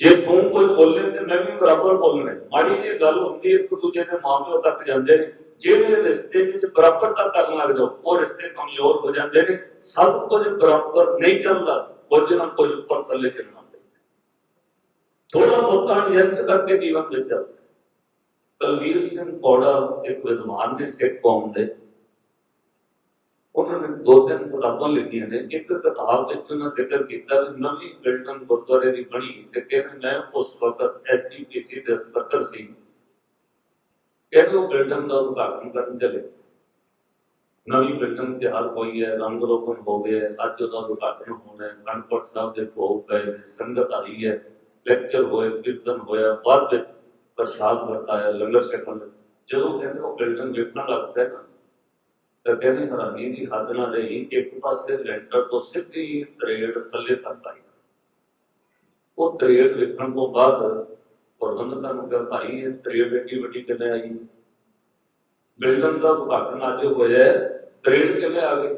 ਜੇ ਤੂੰ ਕੋਈ ਬੋਲੇ ਤੇ ਮੈਂ ਵੀ ਬਰਾਬਰ ਬੋਲਣਾ ਮਾੜੀ ਜਿਹੀ ਗੱਲ ਹੁੰਦੀ ਹੈ, ਇੱਕ ਦੂਜੇ ਦੇ ਮਾਪਿਓ ਤੱਕ ਜਾਂਦੇ ਨੇ। ਜਿਹੜੇ ਰਿਸ਼ਤੇ ਵਿੱਚ ਬਰਾਬਰਤਾ ਕਰਨ ਲੱਗ ਜਾਓ ਉਹ ਰਿਸ਼ਤੇ ਕਮਜ਼ੋਰ ਹੋ ਜਾਂਦੇ ਨੇ। ਸਭ ਕੁਝ ਬਰਾਬਰ ਨਹੀਂ ਚੱਲਦਾ ਕੁਝ ਨਾ ਕੁਝ ਉੱਪਰ ਥੱਲੇ ਚੱਲਣਾ ਪੈਂਦਾ। ਥੋੜਾ ਬਹੁਤਾ ਐਡਜਸਟ ਕਰਕੇ ਜੀਵਨ ਵਿੱਚ ਚੱਲਦਾ ਕਲਵੀਰ ਸਿੰਘ ਪੌੜਾ ਇੱਕ ਵਿਦਵਾਨ ਨੇ ਸਿੱਖ ਕੌਮ ਦੇ ਉਹਨਾਂ ਨੇ ਦੋ ਤਿੰਨ ਕਿਤਾਬਾਂ ਲਿਖੀਆਂ ਨੇ ਇੱਕ ਕਿਤਾਬ ਵਿੱਚ ਉਹਨਾਂ ਜ਼ਿਕਰ ਕੀਤਾ ਵੀ ਨਵੀਂ ਬਿਲਡਿੰਗ ਗੁਰਦੁਆਰੇ ਦੀ ਬਣੀ ਤੇ ਕਹਿੰਦੇ ਮੈਂ ਉਸ ਵਕਤ ਐਸਡੀਪੀਸੀ ਦੇ ਸਕੱਤਰ ਸੀ ਕਹਿੰਦੇ ਉਹ ਬਿਲਡਿੰਗ ਦਾ ਉਦਘਾਟਨ ਕਰਨ ਚਲੇ ਨਵੀਂ ਬਿਲਡਿੰਗ ਤਿਆਰ ਹੋਈ ਹੈ ਰੰਗ ਰੋਗਨ ਹੋ ਗਿਆ ਹੈ, ਅੱਜ ਉਹਦਾ ਉਦਘਾਟਨ ਹੋਣਾ ਹੈ ਕਣਪੁਰ ਸਾਹਿਬ ਦੇ ਭੋਗ ਪਏ ਨੇ, ਸੰਗਤ ਆਈ ਹੈ ਲੈਕਚਰ ਹੋਏ ਕੀਰਤਨ ਹੋਇਆ ਬਾਅਦ ਵਿੱਚ ਪ੍ਰਸ਼ਾਦ ਵਰਤਾਇਆ ਲੰਗਰ ਛਕਣ ਲੱਗੇ। ਜਦੋਂ ਕਹਿੰਦੇ ਉਹ ਬਿਲਡਿੰਗ ਵੇਖਣ ਲੱਗ ਪਏ ਨਾ ਤਾਂ ਕਹਿੰਦੇ ਹੈਰਾਨੀ ਦੀ ਹੱਦ ਨਾ ਰਹੀ ਇੱਕ ਪਾਸੇ ਲੈਂਟਰ ਤੋਂ ਸਿੱਧੀ ਤਰੇੜ ਥੱਲੇ ਤੱਕ ਆਈ। ਉਹ ਤਰੇੜ ਵੇਖਣ ਤੋਂ ਬਾਅਦ ਪ੍ਰਬੰਧਕਾਂ ਨੂੰ ਕਿਹਾ ਭਾਈ ਇਹ ਤਰੇੜ ਏਡੀ ਵੱਡੀ ਕਿਵੇਂ ਆਈ? ਬਿਲਡਿੰਗ ਦਾ ਉਦਘਾਟਨ ਅੱਜ ਹੋਇਆ ਹੈ, ਤਰੇੜ ਕਿਵੇਂ ਆ ਗਈ?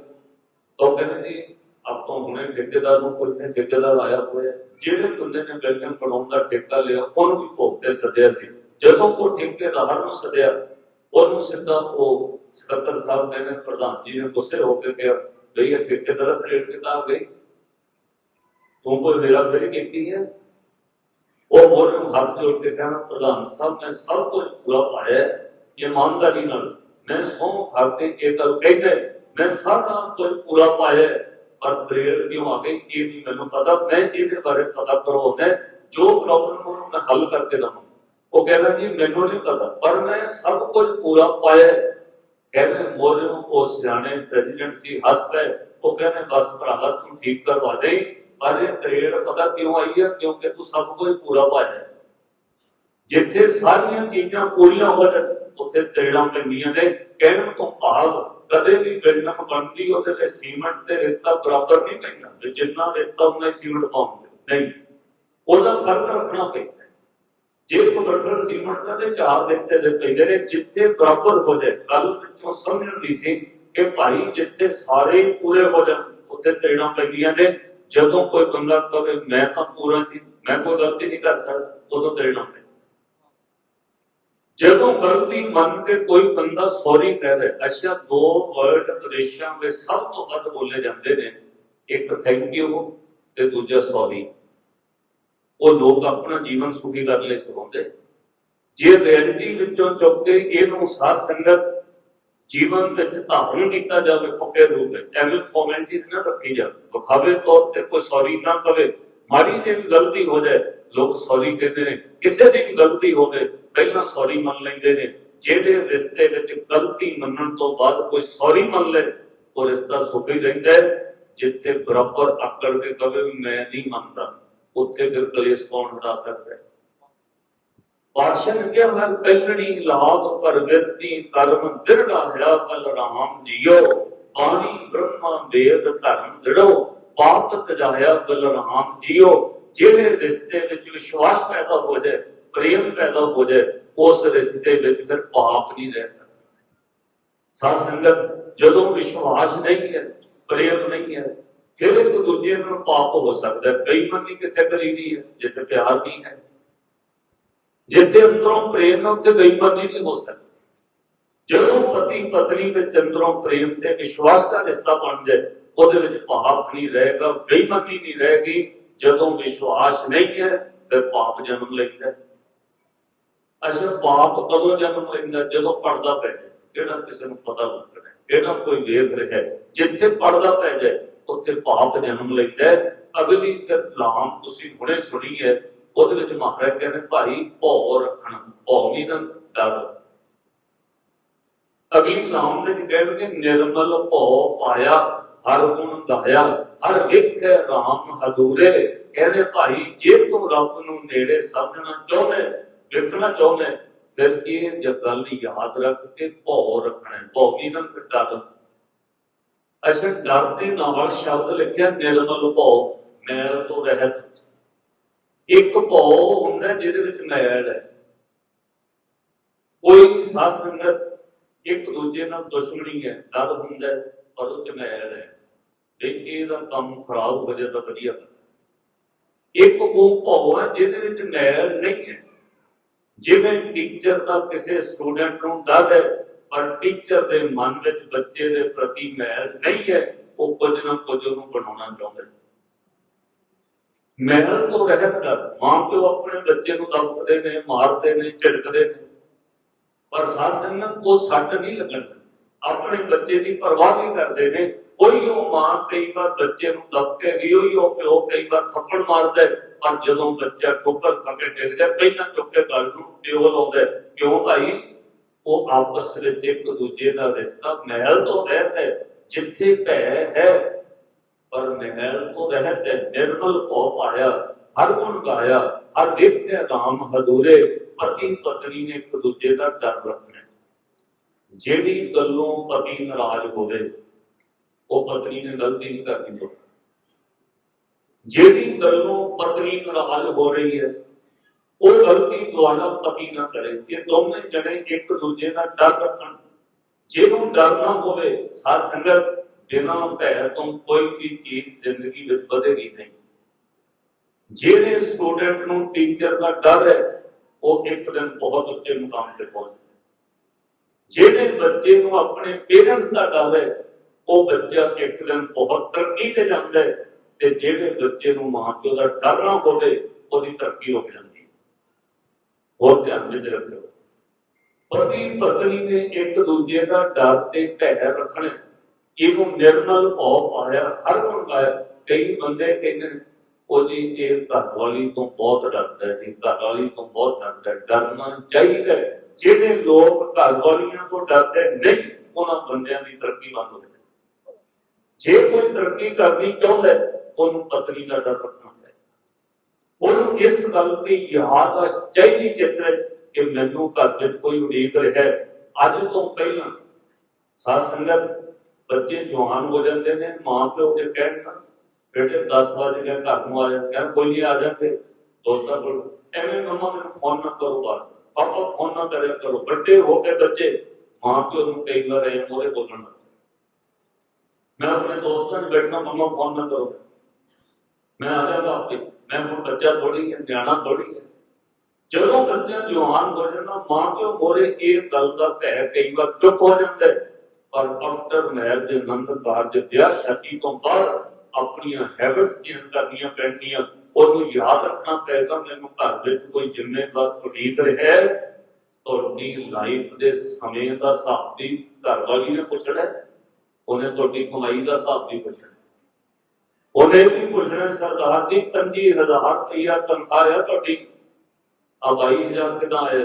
ਉਹ ਕਹਿੰਦੇ ਜੀ ਆਪਾਂ ਹੁਣੇ ਠੇਕੇਦਾਰ ਨੂੰ ਪੁੱਛਦੇ ਠੇਕੇਦਾਰ ਆਇਆ ਹੋਇਆ। ਜਿਹੜੇ ਬੰਦੇ ਨੇ ਬਿਲਡਿੰਗ ਬਣਾਉਣ ਦਾ ਠੇਕਾ ਲਿਆ ਉਹਨੂੰ ਵੀ ਭੋਗ ਤੇ ਸੱਦਿਆ ਸੀ। ਜਦੋਂ ਉਹ ਠੇਕੇਦਾਰ ਨੂੰ ਸੱਦਿਆ ਉਹਨੂੰ ਸਿੱਧਾ ਉਹ ਸਕੱਤਰ ਸਾਹਿਬ ਕਹਿੰਦੇ ਪ੍ਰਧਾਨ ਜੀ ਨੇ ਗੁੱਸੇ ਹੋ ਕੇ ਕਿਹਾ ਬਈ ਇਹ ਠੇਕੇਦਾਰ ਤਰੇੜ ਕਿੱਦਾਂ ਆ ਗਈ ਤੂੰ ਕੋਈ ਮੇਰਾ ਫੇਰੀ ਕੀਤੀ ਹੈ ਉਹ ਮੋਰ ਨੂੰ ਹੱਥ ਜੋੜ ਕੇ ਕਹਿਣਾ ਪ੍ਰਧਾਨ ਸਾਹਿਬ ਮੈਂ ਸਭ ਕੁਝ ਪੂਰਾ ਪਾਇਆ ਹੈ, ਇਮਾਨਦਾਰੀ ਨਾਲ ਮੈਂ ਸੌਂ ਖਾ ਕੇ ਇਹ ਗੱਲ ਕਹਿੰਦੇ ਮੈਂ ਸਾਰਾ ਕੁਝ ਪੂਰਾ ਪਾਇਆ ਹੈ, ਪਰ ਤਰੇੜ ਕਿਉਂ ਆ ਗਈ ਇਹ ਨਹੀਂ ਮੈਨੂੰ ਪਤਾ ਮੈਂ ਇਹਦੇ ਬਾਰੇ ਪਤਾ ਕਰਵਾਉਣਾ ਹੈ, ਜੋ ਪ੍ਰੋਬਲਮ ਉਹਨੂੰ ਮੈਂ ਹੱਲ ਕਰਕੇ ਦਵਾਂ ਉਹ ਕਹਿੰਦਾ ਜੀ, ਮੈਨੂੰ ਨਹੀਂ ਪਤਾ, ਪਰ ਮੈਂ ਸਭ ਕੁਝ ਪੂਰਾ ਪਾਇਆ ਕਹਿੰਦੇ, ਮੋਰ ਉਹ ਸਿਆਣੇ ਪ੍ਰੈਜ਼ੀਡੈਂਟ ਸੀ, ਹੱਸ ਪਏ। ਉਹ ਕਹਿੰਦੇ, ਬਸ ਭਰਾਵਾ, ਤੂੰ ਠੀਕ ਕਰਵਾ ਦੇ। ਪਰ ਇਹ ਤਰੇੜ ਪਤਾ ਕਿਉਂ ਆਈ ਹੈ ਕਿਉਂਕਿ ਤੂੰ ਸਭ ਕੁਝ ਪੂਰਾ ਪਾਇਆ ਜਿੱਥੇ ਸਾਰੀਆਂ ਚੀਜ਼ਾਂ ਪੂਰੀਆਂ ਹੋ ਜਾਣ ਉੱਥੇ ਤਰੇੜਾਂ ਪੈਂਦੀਆਂ ਨੇ। ਕਹਿਣ ਤੋਂ ਭਾਵ ਕਦੇ ਵੀ ਬਿਲਡਿੰਗ ਬਣਦੀ, ਉਹਦੇ ਤੇ ਸੀਮੈਂਟ ਤੇ ਰੇਤਾ ਬਰਾਬਰ ਨਹੀਂ ਪੈਂਦਾ। ਜਿੰਨਾ ਰੇਤਾ ਉਹਨੇ ਸੀਮੈਂਟ ਪਾਉਂਦੇ ਨਹੀਂ। ਉਹਦਾ ਫ਼ਰਕ ਰੱਖਣਾ ਪੈਂਦਾ ਜੇ ਕੋ ਗੱਟਰ ਸੀਮੈਂਟ ਚਾਰ ਦਿੱਤੇ ਦੇ ਪੈਂਦੇ ਨੇ, ਜਿੱਥੇ ਬਰਾਬਰ ਹੋ ਜਾਏ, ਗੱਲ ਵਿੱਚੋਂ ਸਮਝਣ ਦੀ ਸੀ ਕਿ ਭਾਈ ਜਿੱਥੇ ਸਾਰੇ ਪੂਰੇ ਹੋ ਜਾਣ, ਉੱਥੇ ਤਰੇੜਾਂ ਪੈਂਦੀਆਂ ਨੇ। ਜਦੋਂ ਕੋਈ ਬੰਦਾ ਕਵੇ, ਮੈਂ ਤਾਂ ਪੂਰਾ ਸੀ, ਮੈਂ ਕੋਈ ਗਲਤੀ ਨਹੀਂ ਕਰ ਸਕਦਾ, ਉਦੋਂ ਤਰੇੜਾਂ ਪੈਂਦੀਆਂ ਜਦੋਂ ਗਲਤੀ ਮੰਨ ਕੇ ਕੋਈ ਬੰਦਾ ਸੌਰੀ ਕਹਦੇ ਅੱਛਾ, ਦੋ ਵਰਡ ਵਿਦੇਸ਼ਾਂ ਵਿੱਚ ਸਭ ਤੋਂ ਵੱਧ ਬੋਲੇ ਜਾਂਦੇ ਨੇ, ਇੱਕ ਥੈਂਕ ਯੂ ਤੇ ਦੂਜਾ ਸੌਰੀ ਉਹ ਲੋਕ ਆਪਣਾ ਜੀਵਨ ਸੁਖੀ ਕਰਨ ਲਈ ਸਿਖਾਉਂਦੇ ਜੇ ਰਿਐਲਿਟੀ ਵਿੱਚੋਂ ਚੁੱਕ ਕੇ ਇਹਨੂੰ ਸਾਧ ਸੰਗਤ ਜੀਵਨ ਵਿੱਚ ਧਾਰਨ ਕੀਤਾ ਜਾਵੇ ਪੱਕੇ ਰੂਪ ਵਿੱਚ, ਐਵੇਂ ਫਾਰਮੈਲਿਟੀਜ਼ ਨਾ ਰੱਖੀ ਜਾਵੇ ਵਿਖਾਵੇ ਤੌਰ ਤੇ ਕੋਈ ਸੌਰੀ ਨਾ ਕਵੇ, ਮਾੜੀ ਜਿਹੀ ਵੀ ਗਲਤੀ ਹੋ ਜਾਏ, ਲੋਕ ਸੌਰੀ ਕਹਿੰਦੇ ਨੇ। ਕਿਸੇ ਦੀ ਵੀ ਗਲਤੀ ਹੋਵੇ, ਪਹਿਲਾਂ ਸੌਰੀ ਮੰਨ ਲੈਂਦੇ ਨੇ। ਜਿਹਦੇ ਰਿਸ਼ਤੇ ਵਿੱਚ ਗਲਤੀ ਮੰਨਣ ਤੋਂ ਬਾਅਦ ਕੋਈ ਸੌਰੀ ਮੰਨ ਲੈ, ਉਹ ਰਿਸ਼ਤਾ ਸੁੱਕ ਹੀ ਰਹਿੰਦਾ ਜਿੱਥੇ ਬਰਾਬਰ ਆਕੜ ਕੇ ਕਵੇ ਵੀ ਮੈਂ ਨਹੀਂ ਮੰਨਦਾ। ਉੱਥੇ ਫਿਰ ਕਲੇਸ਼ ਕੌਣ ਹਟਾ ਸਕਦਾ ਹੈ? ਪਾਤਸ਼ਾਹ ਨੇ ਕਿਹਾ ਹਰ ਪਹਿਲਣੀ ਲਾਭ ਪਰਵਿਰਤੀ ਕਰਮ ਦਿਰੜਾ ਹੈ ਬਲਰਾਮ ਜੀਓ। ਪਾਣੀ ਬ੍ਰਹਮਾ ਵੇਦ ਧਰਮ ਦਿੜੋ ਪਾਪ ਤਜਾਇਆ ਬਲਰਾਮ ਜੀਓ। ਜਿਹੜੇ ਰਿਸ਼ਤੇ ਵਿੱਚ ਵਿਸ਼ਵਾਸ ਪੈਦਾ ਹੋ ਜਾਏ, ਪ੍ਰੇਮ ਪੈਦਾ ਹੋ ਜਾਏ, ਉਸ ਰਿਸ਼ਤੇ ਵਿੱਚ ਫਿਰ ਪਾਪ ਨਹੀਂ ਰਹਿ ਸਕਦਾ। ਸਾਧ ਸੰਗਤ, ਜਦੋਂ ਵਿਸ਼ਵਾਸ ਨਹੀਂ ਹੈ, ਪ੍ਰੇਮ ਨਹੀਂ ਹੈ ਫਿਰ ਇੱਕ ਦੂਜੇ ਨਾਲ ਪਾਪ ਹੋ ਸਕਦਾ ਹੈ। ਬੇਈਮਾਨੀ ਕਿੱਥੇ ਕਰੀਦੀ ਹੈ, ਜਿੱਥੇ ਪਿਆਰ ਨਹੀਂ ਹੈ। ਜਿੱਥੇ ਅੰਦਰੋਂ ਪ੍ਰੇਮ ਹੈ, ਉੱਥੇ ਬੇਈਮਾਨੀ ਨਹੀਂ ਹੋ ਸਕਦੀ। ਜਦੋਂ ਪਤੀ ਪਤਨੀ ਵਿੱਚ ਅੰਦਰੋਂ ਪ੍ਰੇਮ ਤੇ ਵਿਸ਼ਵਾਸ ਦਾ ਰਿਸ਼ਤਾ ਬਣ ਜਾਏ, ਉਹਦੇ ਵਿੱਚ ਪਾਪ ਨਹੀਂ ਰਹੇਗਾ, ਬੇਈਮਾਨੀ ਨਹੀਂ ਰਹੇਗੀ। ਜਦੋਂ ਵਿਸ਼ਵਾਸ ਨਹੀਂ ਹੈ, ਫਿਰ ਪਾਪ ਜਨਮ ਲੈਂਦਾ ਹੈ। ਅੱਛਾ, ਪਾਪ ਕਦੋਂ ਜਨਮ ਲੈਂਦਾ? ਜਦੋਂ ਪਰਦਾ ਪੈ ਜਾਏ। ਜਿਹੜਾ ਕਿਸੇ ਨੂੰ ਪਤਾ ਲੱਗਣਾ ਹੈ? ਜਿਹੜਾ ਕੋਈ ਵੇਖ ਰਿਹਾ ਜਿੱਥੇ ਪਰਦਾ ਪੈ ਜਾਏ ਉੱਥੇ ਪਾਪ ਜਨਮ ਲੈਂਦਾ ਅਗਲੀ ਫਿਰ ਲਾਮ ਤੁਸੀਂ ਹੁਣੇ ਸੁਣੀ ਹੈ। ਉਹਦੇ ਵਿੱਚ ਮਹਾਰਾਜ ਕਹਿੰਦੇ, ਭਾਈ, ਭੌ ਰੱਖਣਾ, ਭੌ ਵੀ ਨਾ ਡਰ। ਅਗਲੀ ਲਾਮ ਦੇ ਕਹਿੰਦੇ ਨਿਰਮਲ ਭੌ ਪਾਇਆ, ਹਰ ਗੁਣ ਗਾਇਆ ਹਰ ਵੇਖੇ ਰਾਮ ਹਦੂਰੇ ਕਹਿੰਦੇ, ਭਾਈ, ਜੇ ਤੂੰ ਰੱਬ ਨੂੰ ਨੇੜੇ ਸਮਝਣਾ ਚਾਹੁੰਦੇ, ਵੇਖਣਾ ਚਾਹੁੰਦੇ, ਫਿਰ ਇਹ ਜ ਗੱਲ ਯਾਦ ਰੱਖ ਕੇ ਭੌ ਰੱਖਣਾ ਹੈ। ਭੌ ਵੀ ਨਾ ਡਰ। ਅਸਲ ਡਰ ਦੇ ਨਾਲ ਸ਼ਬਦ ਲਿਖਿਆ, ਦਿਲ ਨਿਰਮਲ ਭੌ, ਮੈਲ ਤੋਂ ਰਹਿਤ। ਇੱਕ ਭੌ ਹੁੰਦਾ ਜਿਹਦੇ ਵਿੱਚ ਮੈਲ ਹੈ। ਕੋਈ ਸਾਧ ਸੰਗਤ ਇੱਕ ਦੂਜੇ ਨਾਲ ਦੁਸ਼ਮਣੀ ਹੈ, ਡਰ ਹੁੰਦਾ ਪਰ ਉਹ ਚ ਮੈਲ ਹੈ। ਤੇ ਇਹਦਾ ਕੰਮ ਖਰਾਬ ਹੋ ਜਾਏ ਤਾਂ ਵਧੀਆ। ਇੱਕ ਉਹ ਭਾਵ ਹੈ ਜਿਹਦੇ ਵਿੱਚ ਮੈਲ ਨਹੀਂ ਹੈ। ਜਿਵੇਂ ਟੀਚਰ ਦਾ ਕਿਸੇ ਸਟੂਡੈਂਟ ਨੂੰ ਡਰ ਹੈ ਪਰ ਟੀਚਰ ਦੇ ਮਨ ਵਿੱਚ ਬੱਚੇ ਦੇ ਪ੍ਰਤੀ ਮੈਲ ਨਹੀਂ ਹੈ, ਉਹ ਕੁਝ ਨਾ ਕੁਝ ਉਹਨੂੰ ਬਣਾਉਣਾ ਚਾਹੁੰਦਾ। ਹੈ ਮੈਲ ਤੋਂ ਰਹਿਤ ਕਰ ਮਾਂ ਪਿਓ ਆਪਣੇ ਬੱਚੇ ਨੂੰ ਦਬਕਦੇ ਨੇ, ਮਾਰਦੇ ਨੇ, ਝਿੜਕਦੇ ਨੇ। ਪਰ ਸਾਧ ਉਹ ਸੱਟ ਨਹੀਂ ਲੱਗਣ ਆਪਣੇ ਬੱਚੇ ਦੀ ਪਰਵਾਹ ਨਹੀਂ ਕਰਦੇ ਨੇ। ਕੋਈ ਉਹ ਮਾਂ ਕਈ ਵਾਰ ਬੱਚੇ ਨੂੰ ਦਬਕੇ ਗਈ ਹੋਈ ਉਹ ਪਿਓ ਕਈ ਵਾਰ ਥੱਪੜ ਮਾਰਦਾ ਪਰ ਜਦੋਂ ਬੱਚਾ ਠੋਕਰ ਖਾ ਕੇ ਡਿੱਗ ਜਾ ਪਹਿਲਾਂ ਚੁੱਕ ਕੇ ਗੱਲ ਨੂੰ ਪਿਓ ਲਾਉਂਦਾ ਕਿਉਂ ਭਾਈ? ਉਹ ਆਪਸ ਵਿੱਚ ਇੱਕ ਦੂਜੇ ਦਾ ਰਿਸ਼ਤਾ ਮਹਿਲ ਤੋਂ ਰਹਿਤ ਹੈ, ਜਿੱਥੇ ਭੈ ਹੈ। ਪਰ ਮਹਿਲ ਤੋਂ ਰਹਿਤ ਹੈ, ਨਿਰਮਲ ਹੋ ਪਾਇਆ, ਹਰ ਗੁਣ ਗਾਇਆ, ਹਰ ਦੇਖਿਆ ਰਾਮ ਹਦੂਰੇ ਪਤੀ ਪਤਨੀ ਨੇ ਇੱਕ ਦੂਜੇ ਦਾ ਡਰ ਰੱਖਣਾ ਜਿਹੜੀ ਗੱਲੋਂ ਪਤੀ ਨਾਰਾਜ਼ ਹੋਵੇ, ਉਹ ਪਤਨੀ ਨੇ ਗਲਤੀ ਨਹੀਂ ਕਰਨੀ। ਜਿਹੜੀ ਗੱਲੋਂ ਪਤਨੀ ਨਾਰਾਜ਼ ਹੋ ਰਹੀ ਹੈ ਉਹ ਗਲਤੀ ਦੁਆਰਾ ਪਤੀ ਨਾ ਕਰੇ। ਇਹ ਦੋਵੇਂ ਜਣੇ ਇੱਕ ਦੂਜੇ ਦਾ ਡਰ ਰੱਖਣ। ਜੇ ਜਿਹਨੂੰ ਡਰ ਨਾ ਹੋਵੇ, ਸਾਧ ਸੰਗਤ, ਬਿਨਾਂ ਭੈ ਤੋਂ ਕੋਈ ਵੀ ਚੀਜ਼ ਜ਼ਿੰਦਗੀ ਵਿੱਚ ਵਧੇਗੀ ਨਹੀਂ। ਜਿਹੜੇ ਸਟੂਡੈਂਟ ਨੂੰ ਟੀਚਰ ਦਾ ਡਰ ਹੈ, ਉਹ ਇੱਕ ਦਿਨ ਬਹੁਤ ਉੱਚੇ ਮੁਕਾਮ ਤੇ ਪਹੁੰਚਦਾ ਜਿਹੜੇ ਬੱਚੇ ਨੂੰ ਆਪਣੇ ਪੇਰੈਂਟਸ ਦਾ ਡਰ ਹੈ, ਉਹ ਬੱਚਾ ਇੱਕ ਦਿਨ ਬਹੁਤ ਤਰੱਕੀ ਤੇ ਜਾਂਦਾ ਹੈ ਤੇ ਜਿਹੜੇ ਬੱਚੇ ਨੂੰ ਮਾਂ ਪਿਓ ਦਾ ਡਰ ਨਾ ਹੋਵੇ, ਉਹਦੀ ਤਰੱਕੀ ਹੋ ਜਾਂਦੀ ਹੋਰ ਧਿਆਨ ਵਿੱਚ ਰੱਖਿਓ। ਪਤੀ ਪਤਨੀ ਨੇ ਇੱਕ ਦੂਜੇ ਦਾ ਡਰ ਤੇ ਭੈ ਰੱਖਣਾ ਇਹਨੂੰ ਨਿਰਮਲ ਭਾਵ ਪਾਇਆ ਹਰ ਗੁਣ ਗਾਇਆ ਕਈ ਬੰਦੇ ਕਹਿੰਦੇ ਨੇ, ਇਹ ਘਰ ਤੋਂ ਬਹੁਤ ਡਰਦਾ ਹੈ ਜੀ ਘਰ ਵਾਲੀ ਤੋਂ ਬਹੁਤ ਡਰਦਾ ਡਰਨਾ ਚਾਹੀਦਾ ਜਿਹੜੇ ਲੋਕ ਘਰ ਵਾਲੀਆਂ ਤੋਂ ਡਰਦੇ ਨਹੀਂ ਉਹਨਾਂ ਬੰਦਿਆਂ ਦੀ ਤਰੱਕੀ ਬੰਦ ਹੋ ਜਾਂਦੀ ਜੇ ਕੋਈ ਤਰੱਕੀ ਕਰਨੀ ਚਾਹੁੰਦਾ ਉਹਨੂੰ ਪਤਨੀ ਦਾ ਡਰ ਰੱਖਣਾ। ਹੈ ਉਹਨੂੰ ਇਸ ਗੱਲ ਤੇ ਯਾਦ ਆ ਚਾਹੀਦੀ ਚਿੱਤਰ ਕਿ ਮੈਨੂੰ ਘਰ ਵਿੱਚ ਕੋਈ ਉਡੀਕ ਰਿਹਾ ਹੈ। ਅੱਜ ਤੋਂ ਪਹਿਲਾਂ ਸਾਧ ਸੰਗਤ ਬੱਚੇ ਜਵਾਨ ਹੋ ਜਾਂਦੇ ਨੇ ਮਾਂ ਪਿਓ ਦੇ ਕਹਿਣ ਨਾਲ ਬੇਟੇ 10 ਵਜੇ ਗਿਆ ਘਰ ਨੂੰ ਆ ਜਾ ਕਹਿੰਦਾ ਕੋਈ ਨਹੀਂ ਆ ਜਾਂਦੇ ਦੋਸਤਾਂ ਕੋਲ ਐਵੇਂ ਮੰਮਾ ਮੈਨੂੰ ਫੋਨ ਨਾ ਕਰੋ ਬਾਅਦ ਪਾਪਾ ਫੋਨ ਨਾ ਕਰਿਆ ਕਰੋ ਵੱਡੇ ਹੋ ਕੇ ਬੱਚੇ ਮਾਂ ਪਿਓ ਨੂੰ ਕਈ ਵਾਰ ਇਹ ਮੋਰੇ ਬੋਲਣ ਲੱਗ ਜਾਂਦੇ। ਮੈਂ ਆਪਣੇ ਦੋਸਤਾਂ ਨਾਲ ਬੈਠਣਾ ਮੰਮਾ ਫੋਨ ਨਾ ਕਰੋ ਮੈਂ ਆ ਜਾਗਾ ਆਪੇ ਮੈਂ ਹੁਣ ਬੱਚਾ ਥੋੜੀ ਹੈ, ਨਿਆਣਾ ਥੋੜੀ ਹੈ। ਜਦੋਂ ਬੱਚਾ ਜਵਾਨ ਹੋ ਜਾਂਦਾ, ਮਾਂ ਪਿਓ ਮੋਰੇ ਇਹ ਗੱਲ ਦਾ ਭੈ ਕਈ ਵਾਰ ਚੁੱਪ ਹੋ ਜਾਂਦਾ ਪਰ ਆਫਟਰ ਮੈਰਿਜ ਦੇ ਆਨੰਦ ਕਾਰਜ ਵਿਆਹ ਸ਼ਾਦੀ ਤੋਂ ਬਾਅਦ ਆਪਣੀਆਂ ਹੈਬਿਟਸ ਚੇਂਜ ਕਰਨੀਆਂ ਪੈਣਗੀਆਂ। ਉਹਨੂੰ ਯਾਦ ਰੱਖਣਾ ਪਏਗਾ, ਮੈਨੂੰ ਘਰ ਵਿੱਚ ਕੋਈ ਜ਼ਿੰਮੇਵਾਰ ਉਡੀਕ ਰਿਹਾ ਹੈ। ਤੁਹਾਡੀ ਲਾਈਫ ਦੇ ਸਮੇਂ ਦਾ ਹਿਸਾਬ ਦੀ ਘਰ ਵਾਲੀ ਨੇ ਪੁੱਛਣਾ ਉਹਨੇ ਤੁਹਾਡੀ ਕਮਾਈ ਦਾ ਹਿਸਾਬ ਵੀ ਪੁੱਛਣਾ ਉਹਨੇ ਵੀ ਪੁੱਛਣਾ ਸਰਦਾਰ ਜੀ 25000 ਰੁਪਇਆ ਤਨਖਾਹ ਆ ਤੁਹਾਡੀ। ਆ 22000 ਕਿਦਾਂ ਆਇਆ?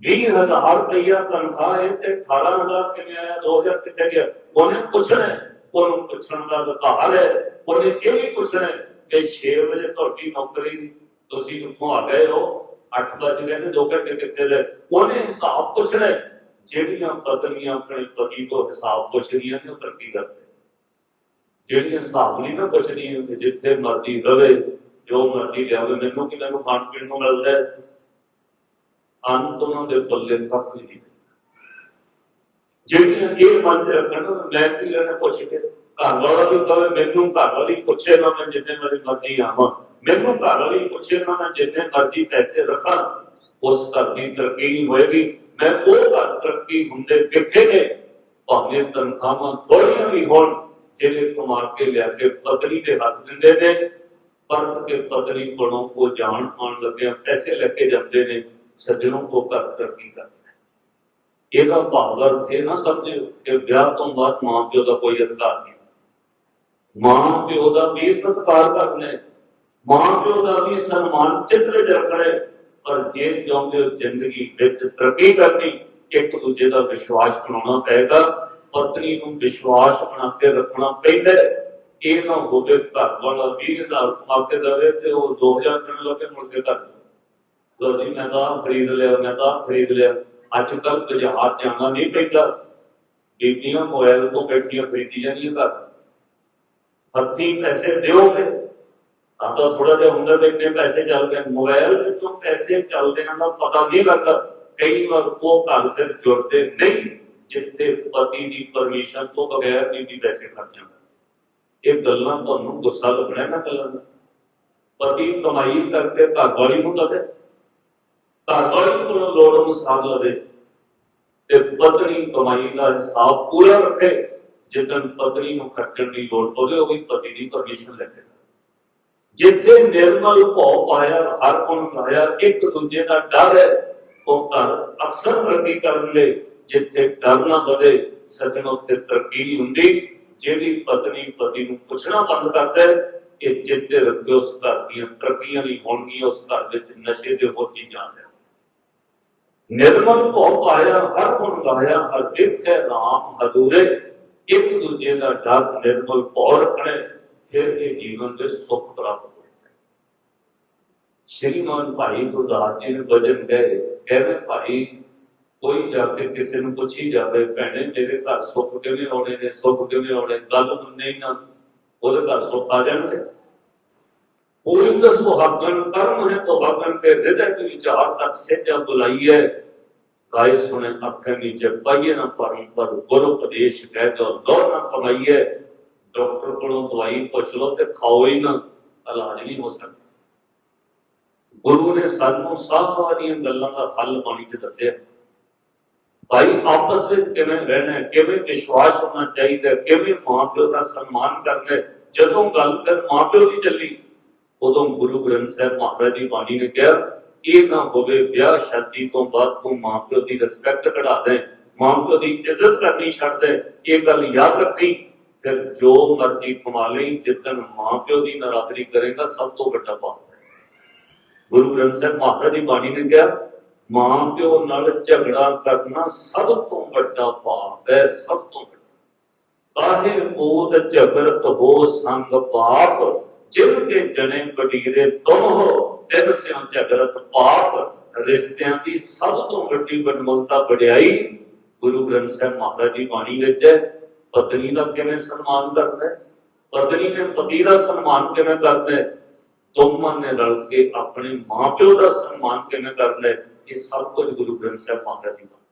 20000 ਰੁਪਇਆ ਤਨਖਾਹ ਹੈ ਤੇ 18000 ਕਿਵੇਂ ਆਇਆ? 2000 ਕਿੱਥੇ ਗਿਆ? ਉਹਨੇ ਪੁੱਛਣਾ ਉਹਨੂੰ ਪੁੱਛਣ ਦਾ ਅਧਿਕਾਰ ਹੈ। ਉਹਨੇ ਇਹ ਵੀ ਪੁੱਛਣਾ ਕਿ 6 ਵਜੇ ਤੁਹਾਡੀ ਨੌਕਰੀ ਤੁਸੀਂ ਉੱਥੋਂ ਆ ਗਏ ਹੋ 8 ਵਜੇ ਕਹਿੰਦੇ 2 ਘੰਟੇ ਕਿੱਥੇ ਰਹੇ? ਉਹਨੇ ਹਿਸਾਬ ਪੁੱਛਣਾ ਜਿਹੜੀਆਂ ਪਤਨੀਆਂ ਆਪਣੇ ਪਤੀ ਤੋਂ ਹਿਸਾਬ ਪੁੱਛਦੀਆਂ ਨੇ, ਉਹ ਤਰੱਕੀ ਕਰਦੇ ਜਿਹੜੀਆਂ ਹਿਸਾਬ ਨਹੀਂ ਨਾ ਪੁੱਛਦੀਆਂ ਕਿ ਜਿੱਥੇ ਮਰਜ਼ੀ ਰਵੇ, ਜੋ ਮਰਜ਼ੀ ਲਿਆਵੇ, ਮੈਨੂੰ ਕਿ ਮੈਨੂੰ ਖਾਣ ਪੀਣ ਨੂੰ ਮਿਲਦਾ ਹੈ? ਅੰਤ ਉਹਨਾਂ ਦੇ ਪੱਲੇ ਕੱਖ ਨਹੀਂ। ਜਿਹੜੀਆਂ ਇਹ ਮਨ ਰੱਖਣ, ਮੈਂ ਕੀ ਲੈਣਾ ਪੁੱਛ ਕੇ? ਘਰ ਵਾਲਾ ਵੀ ਕਹੇ, ਮੈਨੂੰ ਘਰ ਵਾਲੀ ਪੁੱਛੇ ਨਾ ਮੈਂ ਜਿੰਨੇ ਮੇਰੀ ਮਰਜ਼ੀ ਆਵਾਂ। ਮੈਨੂੰ ਘਰ ਵਾਲੀ ਪੁੱਛੇ ਨਾ ਮੈਂ ਜਿੰਨੇ ਮਰਜ਼ੀ ਪੈਸੇ ਰੱਖਾਂ, ਉਸ ਘਰ ਦੀ ਤਰੱਕੀ ਨਹੀਂ ਹੋਏਗੀ। ਮੈਂ ਉਹ ਘਰ ਤਰੱਕੀ ਹੁੰਦੇ ਕਿੱਥੇ ਨੇ? ਭਾਵੇਂ ਤਨਖਾਹਾਂ ਥੋੜੀਆਂ ਵੀ ਹੋਣ ਜਿਹੜੇ ਕਮਾ ਕੇ ਲਿਆ ਪਤਨੀ ਦੇ ਹੱਥ ਦਿੰਦੇ ਨੇ, ਪਰ ਕੇ ਪਤਨੀ ਕੋਲੋਂ ਉਹ ਜਾਣ ਆਉਣ ਲੱਗਿਆ ਪੈਸੇ ਲੈ ਕੇ ਜਾਂਦੇ ਨੇ, ਸੱਜਣੋਂ ਕੋ ਘਰ ਤਰੱਕੀ ਕਰਦਾ ਹੈ। ਇਹਦਾ ਭਾਵ ਅਰਥ ਇਹ ਨਾ ਸਮਝਿਓ ਕਿ ਵਿਆਹ ਤੋਂ ਬਾਅਦ ਮਾਂ ਪਿਓ ਦਾ ਕੋਈ ਅਧਿਕਾਰ ਨਹੀਂ। ਮਾਂ ਪਿਓ ਦਾ ਵੀ ਸਤਿਕਾਰ ਕਰਨਾ ਮਾਂ ਪਿਓ ਦਾ ਵੀ ਸਨਮਾਨ ਚਿੱਤਰ ਰੱਖਣਾ ਪਰ ਜੇ ਚਾਹੁੰਦੇ ਹੋ ਜ਼ਿੰਦਗੀ ਵਿੱਚ ਤਰੱਕੀ ਕਰਨੀ, ਇੱਕ ਦੂਜੇ ਦਾ ਵਿਸ਼ਵਾਸ ਬਣਾਉਣਾ ਪਏਗਾ। ਪਤਨੀ ਨੂੰ ਵਿਸ਼ਵਾਸ ਬਣਾ ਕੇ ਰੱਖਣਾ ਪੈਂਦਾ ਹੈ। ਇਹ ਨਾ ਹੋਵੇ ਘਰ ਵਾਲਾ 20000 ਕਮਾ ਕੇ ਦੇਵੇ ਤੇ ਉਹ 2000 ਕਰਨ ਲੱਗੇ ਮੁੜ ਕੇ ਘਰ। ਲੋ ਜੀ, ਮੈਂ ਤਾਂ ਆਹ ਖਰੀਦ ਲਿਆ, ਮੈਂ ਤਾਂ ਆਹ ਖਰੀਦ ਲਿਆ। ਅੱਜ ਕੱਲ ਬਾਜ਼ਾਰ ਜਾਣਾ ਨਹੀਂ ਪੈਂਦਾ। ਬੀਬੀਆਂ ਮੋਬਾਈਲ ਤੋਂ ਬੈਠੀਆਂ ਖਰੀਦੀ ਜਾਂਦੀਆਂ ਘਰ। ਹੱਥੀਂ ਪੈਸੇ ਦਿਓਗੇ, ਤਾਂ ਤਾਂ ਥੋੜਾ ਜਿਹਾ ਹੁੰਦਾ ਵੀ ਇੰਨੇ ਪੈਸੇ ਚੱਲ ਗਏ ਮੋਬਾਈਲ ਵਿੱਚੋਂ ਪੈਸੇ ਚੱਲਦੇ ਹਨ ਦਾ ਪਤਾ ਨਹੀਂ ਲੱਗਦਾ ਕਈ ਵਾਰ ਉਹ ਘਰ ਫਿਰ ਜੁੜਦੇ ਨਹੀਂ। ਜਿੱਥੇ ਪਤੀ ਦੀ ਪਰਮਿਸ਼ਨ ਤੋਂ ਬਗੈਰ ਬੀਬੀ ਪੈਸੇ ਖਰਚ ਜਾਂਦਾ। ਇਹ ਗੱਲਾਂ ਤੁਹਾਨੂੰ ਗੁੱਸਾ ਲੱਗਣਾ ਨਾ ਗੱਲਾਂ ਪਤੀ ਕਮਾਈ ਕਰਕੇ ਘਰ ਵਾਲੀ ਨੂੰ ਦਵੇ। ਘਰ ਵਾਲੀ ਕੋਲੋਂ ਲੋੜ ਅਨੁਸਾਰ ਲਵੇ ਤੇ ਪਤਨੀ ਕਮਾਈ ਦਾ ਹਿਸਾਬ ਪੂਰਾ ਰੱਖੇ। ਜਿੱਦਨ ਪਤਨੀ ਨੂੰ ਖਰਚਣ ਦੀ ਲੋੜ ਪਵੇ, ਉਹ ਵੀ ਪਤੀ ਦੀ ਪਰਮਿਸ਼ਨ ਲੈ ਕੇ ਜਿੱਥੇ ਨਿਰਮਲ ਭਉ ਪਾਇਆ, ਹਰ ਗੁਣ ਪਾਇਆ, ਇੱਕ ਦੂਜੇ ਦਾ ਡਰ ਹੈ, ਉਹ ਘਰ ਅਕਸਰ ਤਰੱਕੀ ਕਰਨਗੇ ਜਿੱਥੇ ਡਰ ਨਾ ਬਵੇ ਸਜਣ ਉੱਥੇ ਤਰੱਕੀ ਨਹੀਂ ਹੁੰਦੀ, ਜਿਹੜੀ ਪਤਨੀ ਪਤੀ ਨੂੰ ਪੁੱਛਣਾ ਬੰਦ ਕਰਦਾ ਹੈ ਇਹ ਚਿੱਤੇ ਰੱਖੇ ਉਸ ਘਰ ਦੀਆਂ ਤਰੱਕੀਆਂ ਨਹੀਂ ਹੋਣਗੀਆਂ, ਉਸ ਘਰ ਵਿੱਚ ਨਸ਼ੇ ਤੇ ਹੋਰ ਚੀਜ਼ਾਂ ਨੇ। ਨਿਰਮਲ ਭਉ ਪਾਇਆ, ਹਰ ਗੁਣ ਗਾਇਆ, ਹਰ ਦੇਖੈ ਨਾਮ ਹਦੂਰੇ ਇੱਕ ਦੂਜੇ ਦਾ ਡਰ ਨਿਰਮਲ ਭਉ ਰੱਖਣੇ, ਫਿਰ ਇਹ ਜੀਵਨ ਦੇ ਸੁੱਖ ਪ੍ਰਾਪਤ ਹੋਣਗੇ ਸ਼੍ਰੀਮਾਨ ਭਾਈ ਗੁਰਦਾਸ ਜੀ ਨੇ ਵਜਨ ਗਏ ਕਹਿੰਦੇ ਭਾਈ ਕੋਈ ਜਾ ਕੇ ਕਿਸੇ ਨੂੰ ਪੁੱਛੀ ਜਾਵੇ, ਭੈਣੇ ਮੇਰੇ ਘਰ ਸੁੱਖ ਕਿਵੇਂ ਆਉਣੇ ਨੇ, ਸੁੱਖ ਕਿਵੇਂ ਆਉਣੇ, ਗੱਲ ਮੰਨੇ ਹੀ ਨਾ, ਉਹਦੇ ਘਰ ਸੁੱਖ ਆ ਜਾਣਗੇ। ਉਸ ਦਾ ਸੁਹਾਗਣ ਕਰਮ ਹੈ तो ਹਗਨ ਕੇ ਹਿਰਦੈ ਕੀ ਵਿਚਾਰ ਤੱਕ ਸਿੱਧਾ ਬੁਲਾਈਏ। ਗਾਇ ਸੁਣੇ ਅੱਖਾਂ ਨੀਚੇ ਪਾਈਏ ਨਾ ਪਰਮ ਪਰ ਗੁਰ ਉਪਦੇਸ਼ ਕਹਿ ਦੋ ਲੋ ਨਾ ਕਮਾਈਏ। ਡਾਕਟਰ ਕੋਲੋਂ ਦਵਾਈ ਪੁੱਛ ਲਓ ਤੇ ਖਾਓ ਹੀ ਨਾ, ਇਲਾਜ ਨਹੀਂ ਹੋ ਸਕਦਾ। ਗੁਰੂ ਨੇ ਸਾਨੂੰ ਸਾਰੀਆਂ ਗੱਲਾਂ ਦਾ ਹੱਲ ਪਾਣੀ ਚ ਦੱਸਿਆ। ਭਾਈ, ਆਪਸ ਵਿੱਚ ਕਿਵੇਂ ਰਹਿਣਾ, ਕਿਵੇਂ ਵਿਸ਼ਵਾਸ ਹੋਣਾ ਚਾਹੀਦਾ, ਕਿਵੇਂ ਮਾਂ ਦਾ ਸਨਮਾਨ ਕਰਨਾ ਜਦੋਂ ਗੱਲ ਕਰ ਮਾਂ ਪਿਓ ਦੀ ਚੱਲੀ, ਉਦੋਂ ਗੁਰੂ ਗ੍ਰੰਥ ਸਾਹਿਬ ਮਹਾਰਾਜ ਦੀ ਬਾਣੀ ਨੇ ਕਿਹਾ, ਇਹ ਨਾ ਹੋਵੇ ਵਿਆਹ ਸ਼ਾਦੀ ਤੋਂ ਬਾਅਦ ਤੂੰ ਮਾਂ ਪਿਓ ਦੀ ਰਿਸਪੈਕਟ ਕਢਾ ਦੇ ਮਾਂ ਪਿਓ ਦੀ ਇੱਜ਼ਤ ਕਰਨੀ ਛੱਡ ਦੇ, ਇਹ ਗੱਲ ਯਾਦ ਰੱਖੀ, ਫਿਰ ਜੋ ਮਰਜ਼ੀ ਕਮਾ ਲਈ ਜਿੱਦਨ ਮਾਂ ਪਿਓ ਦੀ ਨਰਾਦਰੀ ਕਰੇਗਾ, ਸਭ ਤੋਂ ਵੱਡਾ ਪਾਪ। ਗੁਰੂ ਗ੍ਰੰਥ ਸਾਹਿਬ ਮਹਾਰਾਜ ਦੀ ਬਾਣੀ ਨੇ ਕਿਹਾ ਮਾਂ ਪਿਓ ਨਾਲ ਝਗੜਾ ਕਰਨਾ ਸਭ ਤੋਂ ਵੱਡਾ ਪਾਪ ਹੈ, ਸਭ ਤੋਂ ਵੱਡਾ। ਕਾਹੇ ਮੋਦ ਹੋ ਸੰਗ ਪਾਪ ਜਿਵ ਕੇ ਜਣੇ ਕਟੀਰੇ ਤੁਮ ਹੋ, ਤਿਨ ਸਿਉ ਝਗੜਤ ਪਾਪ। ਰਿਸ਼ਤਿਆਂ ਦੀ ਸਭ ਤੋਂ ਵੱਡੀ ਬਨਮਲਤਾ ਵਡਿਆਈ ਗੁਰੂ ਗ੍ਰੰਥ ਸਾਹਿਬ ਮਹਾਰਾਜ ਦੀ ਬਾਣੀ ਵਿੱਚ ਹੈ। ਪਤਨੀ ਦਾ ਕਿਵੇਂ ਸਨਮਾਨ ਕਰਨਾ ਹੈ? ਪਤਨੀ ਨੇ ਪਤੀ ਦਾ ਸਨਮਾਨ ਕਿਵੇਂ ਕਰਨਾ ਹੈ? ਦੋਵਾਂ ਨੇ ਰਲ ਕੇ ਆਪਣੇ ਮਾਪਿਓ ਦਾ ਸਨਮਾਨ ਕਿਵੇਂ ਕਰਨਾ ਹੈ? ਇਹ ਸਭ ਕੁਝ ਗੁਰੂ ਗ੍ਰੰਥ ਸਾਹਿਬ ਮਹਾਰਾਜ ਦੀ ਬਾਣੀ